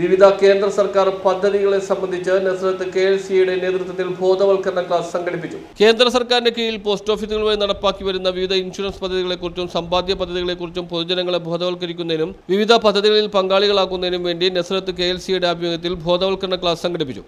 വിവിധ കേന്ദ്ര സർക്കാർ പദ്ധതികളെ സംബന്ധിച്ച് നസ്രത്ത് കെ എൽ സിയുടെ നേതൃത്വത്തിൽ ബോധവൽക്കരണ ക്ലാസ് സംഘടിപ്പിച്ചു. കേന്ദ്ര സർക്കാരിന്റെ കീഴിൽ പോസ്റ്റ് ഓഫീസുകളുമായി നടപ്പാക്കി വരുന്ന വിവിധ ഇൻഷുറൻസ് പദ്ധതികളെക്കുറിച്ചും സമ്പാദ്യ പദ്ധതികളെക്കുറിച്ചും പൊതുജനങ്ങളെ ബോധവൽക്കരിക്കുന്നതിനും വിവിധ പദ്ധതികളിൽ പങ്കാളികളാക്കുന്നതിനും വേണ്ടി നസ്രത്ത് കെ എൽ സിയുടെ ആഭിമുഖ്യത്തിൽ ബോധവൽക്കരണ ക്ലാസ് സംഘടിപ്പിച്ചു.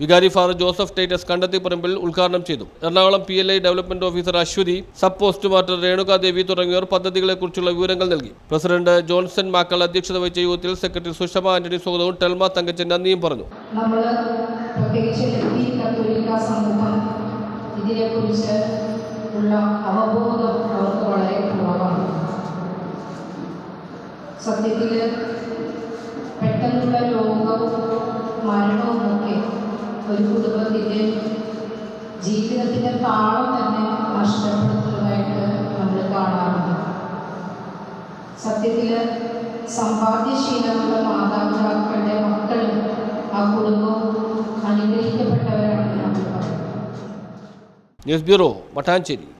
വികാരി ഫാദർ ജോസഫ് ടൈറ്റസ് കണ്ടെത്തിപ്പറമ്പിൽ ഉദ്ഘാടനം ചെയ്തു. Ernakulam P L I development officer Aswathy sub post master Renukadevi തുടങ്ങിയവർ പദ്ധതികളെക്കുറിച്ചുള്ള വിവരങ്ങൾ നൽകി. പ്രസിഡന്റ് ജോൺസൺ മാക്കൾ അധ്യക്ഷത വഹിച്ച യോഗത്തിൽ സെക്രട്ടറി സുഷമ ആന്റണി സ്വാഗതവും ടെൽമ തങ്കച്ചൻ നന്ദിയും പറഞ്ഞു. ഇതിനെക്കുറിച്ച് ഉള്ള സത്യത്തിൽ പെട്ടെന്നുള്ള രോഗവും മരണവും ഒരു കുടുംബത്തിന്റെ ജീവിതത്തിന്റെ താളം തന്നെ നഷ്ടപ്പെടുത്തുന്നതായിട്ട് നമ്മൾ കാണാറുണ്ട്. സത്യത്തിൽ സമ്പാദ്യശീലമുള്ള മാതാപിതാക്കളുടെ മക്കളും ആ കുടുംബവും അനുഗ്രഹിക്കപ്പെട്ടവരാണ് ന്യൂസ് ബ്യൂറോ മട്ടാഞ്ചേരി